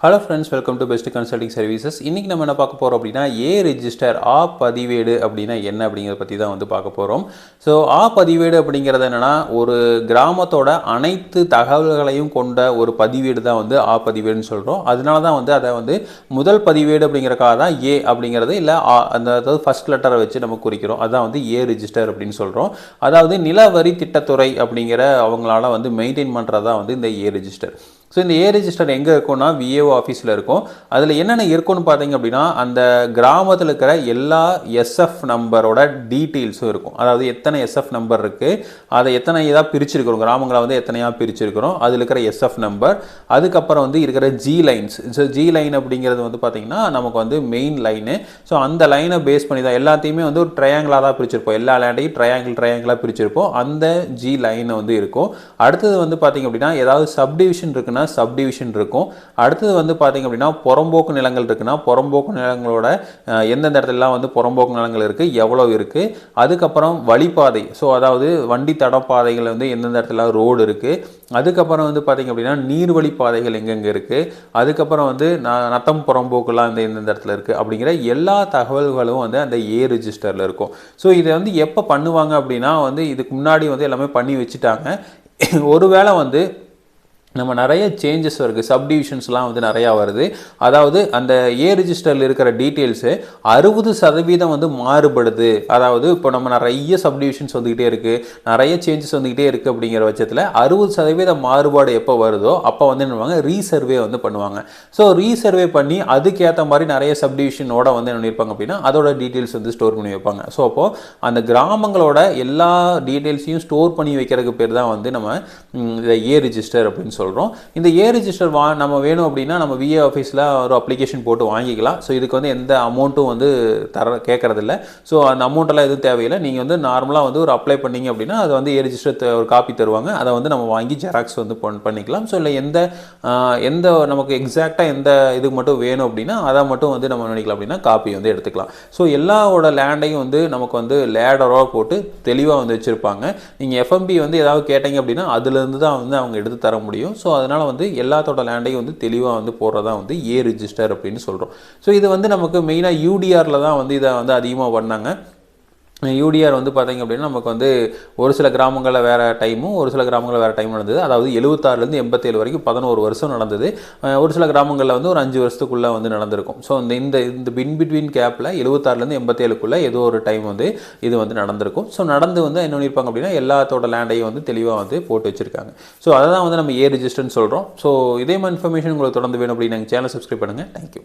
Hello friends welcome to best consulting services இன்றைக்கி நம்ம என்ன பார்க்க போகிறோம் அப்படின்னா ஏ ரெஜிஸ்டர் ஆ பதிவேடு அப்படின்னா என்ன அப்படிங்கிறத பற்றி தான் வந்து பார்க்க போகிறோம் ஸோ ஆ பதிவேடு அப்படிங்கிறது என்னென்னா ஒரு கிராமத்தோட அனைத்து தகவல்களையும் கொண்ட ஒரு பதிவேடு தான் வந்து ஆ பதிவேடுன்னு சொல்கிறோம் அதனால தான் வந்து அதை வந்து முதல் பதிவேடு அப்படிங்கிறக்காக தான் ஏ அப்படிங்கிறது இல்லை ஆ அந்த அதாவது ஃபர்ஸ்ட் லெட்டரை வச்சு நம்ம குறிக்கிறோம். அதான் வந்து ஏ ரெஜிஸ்டர் அப்படின்னு சொல்கிறோம் அதாவது நிலவரி திட்டத்துறை அப்படிங்கிற அவங்களால வந்து மெயின்டைன் பண்ணுறது தான் வந்து இந்த ஏ ரெஜிஸ்டர் ஸோ இந்த ஏ ரெஜிஸ்டர் எங்கே இருக்கும்னா விஏஓ ஆஃபீஸில் இருக்கும். அதில் என்னென்ன இருக்கும்னு பார்த்தீங்க அப்படின்னா அந்த கிராமத்தில் இருக்கிற எல்லா எஸ்எஃப் நம்பரோட டீட்டெயில்ஸும் இருக்கும். அதாவது எத்தனை எஸ்எஃப் நம்பர் இருக்குது அதை எத்தனை இதாக பிரிச்சிருக்கிறோம். கிராமங்களை வந்து எத்தனையாக பிரிச்சிருக்கிறோம். அதில் இருக்கிற எஸ்எஃப் நம்பர் அதுக்கப்புறம் வந்து இருக்கிற G lines so G line அப்படிங்கிறது வந்து பார்த்திங்கன்னா நமக்கு வந்து மெயின் லைனு ஸோ அந்த லைனை பேஸ் பண்ணி தான் எல்லாத்தையுமே வந்து ஒரு ட்ரையாங்கிளாக தான் பிரிச்சிருப்போம். எல்லா லேண்டையும் ட்ரையாங்கிள் ட்ரையாங்கிளாக பிரிச்சிருப்போம். அந்த ஜி லைன் வந்து இருக்கும். அடுத்தது வந்து பார்த்திங்க அப்படின்னா ஏதாவது சப்டிவிஷன் இருக்குன்னா சப்டிவிஷன் இருக்கும். அடுத்தது வந்து பார்த்திங்க அப்படின்னா புறம்போக்கு நிலங்கள் இருக்குன்னா புறம்போக்கு நிலங்களோட எந்தெந்த இடத்துலலாம் வந்து புறம்போக்கு நிலங்கள் இருக்குது எவ்வளோ இருக்குது அதுக்கப்புறம் வழிப்பாதை. ஸோ அதாவது வண்டி தடப்பாதைகள் வந்து எந்தெந்த இடத்துல ரோடு இருக்குது அதுக்கப்புறம் வந்து பார்த்திங்க அப்படின்னா நீர்வழி பாதைகள் எங்கெங்கே இருக்குது அதுக்கப்புறம் வந்து ந நத்தம் புறம்போக்குலாம் வந்து எந்தெந்த இடத்துல இருக்குது அப்படிங்கிற எல்லா தகவல்களும் வந்து அந்த ஏ ரிஜிஸ்டரில் இருக்கும். ஸோ இதை வந்து எப்போ பண்ணுவாங்க அப்படின்னா வந்து இதுக்கு முன்னாடி வந்து எல்லாமே பண்ணி வச்சுட்டாங்க. ஒருவேளை வந்து நம்ம நிறைய சேஞ்சஸ் இருக்குது சப்டிவிஷன்ஸ்லாம் வந்து நிறையா வருது. அதாவது அந்த ஏ ரிஜிஸ்டரில் இருக்கிற டீட்டெயில்ஸு அறுபது சதவீதம் வந்து மாறுபடுது. அதாவது இப்போ நம்ம நிறைய சப்டிவிஷன்ஸ் வந்துக்கிட்டே இருக்குது நிறைய சேஞ்சஸ் வந்துக்கிட்டே இருக்குது அப்படிங்கிற பட்சத்தில் அறுபது சதவீத மாறுபாடு எப்போ வருதோ அப்போ வந்து என்ன பண்ணுவாங்க? ரீசர்வே வந்து பண்ணுவாங்க. ஸோ ரீசர்வே பண்ணி அதுக்கேற்ற மாதிரி நிறைய சப்டிவிஷனோட வந்து என்ன பண்ணியிருப்பாங்க அப்படின்னா அதோட டீட்டெயில்ஸ் வந்து ஸ்டோர் பண்ணி வைப்பாங்க. ஸோ அப்போது அந்த கிராமங்களோட எல்லா டீட்டெயில்ஸையும் ஸ்டோர் பண்ணி வைக்கிறதுக்கு பேர் தான் வந்து நம்ம இந்த ஏ ரிஜிஸ்டர் அப்படின்னு சொல்கிறோம் இந்த ஏ ரிஜிஸ்டர் வா நம்ம வேணும் அப்படின்னா நம்ம விஏ ஆஃபீஸில் ஒரு அப்ளிகேஷன் போட்டு வாங்கிக்கலாம். ஸோ இதுக்கு வந்து எந்த அமௌண்ட்டும் வந்து தர கேட்கறதில்ல ஸோ அந்த அமௌண்ட்டெல்லாம் எதுவும் தேவையில்லை. நீங்கள் வந்து நார்மலாக வந்து ஒரு அப்ளை பண்ணீங்க அப்படின்னா அது வந்து ஏ ரிஜிஸ்டர் ஒரு காப்பி தருவாங்க. அதை வந்து நம்ம வாங்கி ஜெராக்ஸ் வந்து பண்ணிக்கலாம். ஸோ இல்லை எந்த எந்த நமக்கு எக்ஸாக்டாக எந்த இதுக்கு மட்டும் வேணும் அப்படின்னா அதை மட்டும் வந்து நம்ம நினைக்கலாம் அப்படின்னா காப்பி வந்து எடுத்துக்கலாம். ஸோ எல்லாவோட லேண்டையும் வந்து நமக்கு வந்து லேடராக போட்டு தெளிவாக வந்து வச்சுருப்பாங்க. நீங்கள் எஃப்எம்பி வந்து ஏதாவது கேட்டீங்க அப்படின்னா அதுலேருந்து தான் வந்து அவங்க எடுத்து தர முடியும். ஸோ அதனால் வந்து எல்லாத்தோட லேண்டையும் வந்து தெளிவாக வந்து போடுறதா வந்து ஏ ரிஜிஸ்டர் அப்படின்னு சொல்கிறோம் ஸோ இது வந்து நமக்கு மெயினாக யூடிஆரில் தான் வந்து இதை வந்து அதிகமாக பண்ணாங்க. யூடிஆர் வந்து பார்த்தீங்க அப்படின்னா நமக்கு வந்து ஒரு சில கிராமங்களில் வேறு டைமும் ஒரு சில கிராமங்களில் வேறு டைம் நடந்தது. அதாவது எழுபத்தாறுலேருந்து எண்பத்தேழு வரைக்கும் பதினோரு வருஷம் நடந்தது. ஒரு சில கிராமங்களில் வந்து ஒரு அஞ்சு வருஷத்துக்குள்ளே வந்து நடந்திருக்கும். ஸோ இந்த இந்த இந்த பின் பிட்வீன் கேப்பில் எழுபத்தாறுலேருந்து எண்பத்தேழுக்குள்ளே ஏதோ ஒரு டைம் வந்து இது வந்து நடந்திருக்கும். ஸோ நடந்து வந்து என்ன பண்ணியிருப்பாங்க அப்படின்னா எல்லாத்தோட லேண்டையும் வந்து தெளிவாக வந்து போட்டு வச்சுருக்காங்க. ஸோ அதை தான் வந்து நம்ம ஏ ரிஜிஸ்டர்னு சொல்கிறோம் ஸோ இதே மாதிரி இன்ஃபர்மேஷன் உங்களுக்கு தொடர்ந்து வேணும் அப்படின்னு எங்கள் சேனல் சப்ஸ்கிரைப் பண்ணுங்கள் தேங்க்யூ